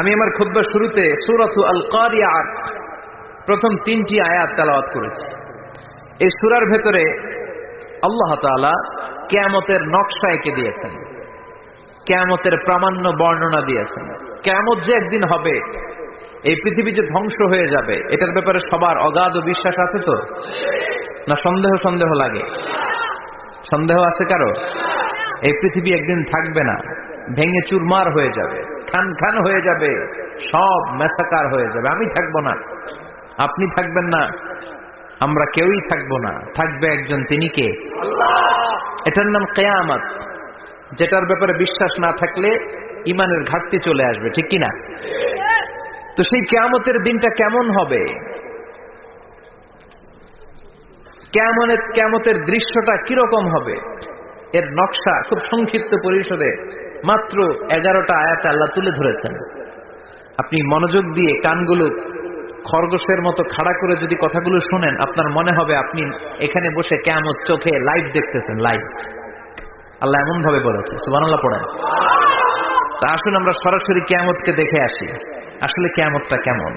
আমি আমার খুদ্া শুরুতে সুরাতু আল কারিয়ার প্রথম তিনটি আয়াত তেলাওয়াত করেছি। এই সুরার ভেতরে আল্লাহ তাআলা কেয়ামতের নকশা এঁকে দিয়েছেন। কেয়ামতের প্রামাণ্য বর্ণনা দিয়েছেন। কেয়ামত যে একদিন হবে, এই পৃথিবী যে ধ্বংস হয়ে যাবে, এটার ব্যাপারে সবার অগাধ বিশ্বাস আছে তো? না সন্দেহ সন্দেহ লাগে? সন্দেহ আছে কারও? এই পৃথিবী একদিন থাকবে না, ভেঙে চুরমার হয়ে যাবে। খান খান হয়ে যাবে, সব মেসাকার হয়ে যাবে। আমি থাকব না। আপনি থাকবেন না। আমরা কেউই থাকব না। থাকবে একজন, তিনি কে? এটার নাম কেয়ামত। যেটার ব্যাপারে বিশ্বাস না থাকলে ইমানের ঘাটতি চলে আসবে, ঠিক কিনা? তো সেই কেয়ামতের দিনটা কেমন হবে? কেমনের কেমতের দৃশ্যটা কীরকম হবে? এর নকশা খুব সংক্ষিপ্ত পরিসরে মাত্র এগারোটা আয়াতে আল্লাহ তুলে ধরেছেন। আপনি মনোযোগ দিয়ে কানগুলো খরগোশের মতো খাড়া করে যদি কথাগুলো শোনেন, আপনার মনে হবে আপনি এখানে বসে কেমন চোখে লাইভ দেখতেছেন লাইভ আল্লাহ এমন ভাবে বলেছে সুবানাল্লাহ পড়েন। তা আসুন আমরা সরাসরি কেয়ামতকে দেখে আসি, আসলে কেয়ামতটা কেমন?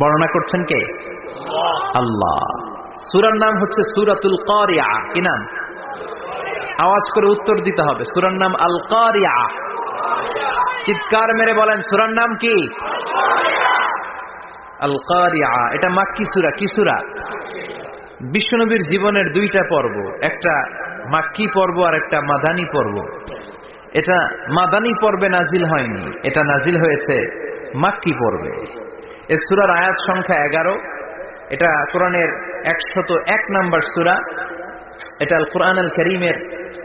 বর্ণনা করছেন কে? আল্লাহ। সুরার নাম হচ্ছে সুরাতুল কারিয়া। কি নাম? আওয়াজ করে উত্তর দিতে হবে। সুরার নাম আল কারিয়া চিৎকার মেরে বলেন, সুরার নাম কি? আল কারিয়া এটা মাক্কি সুরা। কি সুরা? বিশ্বনবীর জীবনের দুইটা পর্ব। একটা মাক্কি পর্ব আর একটা মাদানী পর্ব। এটা মাদানী পর্বে নাজিল হয়নি। এটা নাজিল হয়েছে মাক্কি পর্বে। এ সুরার আয়াত সংখ্যা এগারো। এটা কোরআনের একশত এক নাম্বার সুরা। এটা কোরআন আল করিমের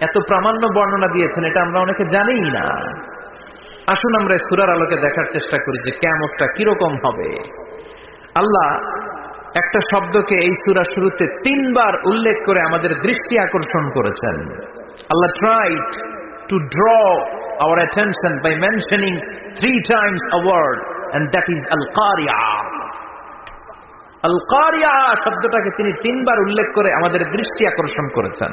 এত প্রামাণ্য বর্ণনা দিয়েছেন, এটা আমরা অনেকে জানিই না। আসুন আমরা সুরার আলোকে দেখার চেষ্টা করি যে কেমতটা কীরকম হবে। আল্লাহ একটা শব্দকে এই সুরা শুরুতে তিনবার উল্লেখ করে আমাদের দৃষ্টি আকর্ষণ করেছেন। Allah tried to draw our attention by mentioning three times a word and that is আল কারিয়া আল কারিয়া শব্দটাকে তিনি তিনবার উল্লেখ করে আমাদের দৃষ্টি আকর্ষণ করেছেন।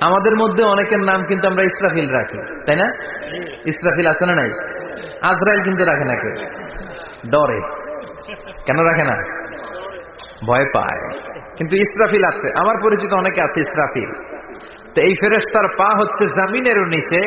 আমাদের মধ্যে অনেকের নাম কিন্তু আমরা ইসরাফিল রাখি, তাই না? ইসরাফিল আছে না নাই? আজরাইল কিন্তু রাখে না কেউ। ডরে। কেন রাখে না? ভয় পায়। কিন্তু ইসরাফিল আছে। আমার পরিচিত অনেকে আছে ইসরাফিল। তো এই ফেরেস্তার পা হচ্ছে জামিনের নিচে।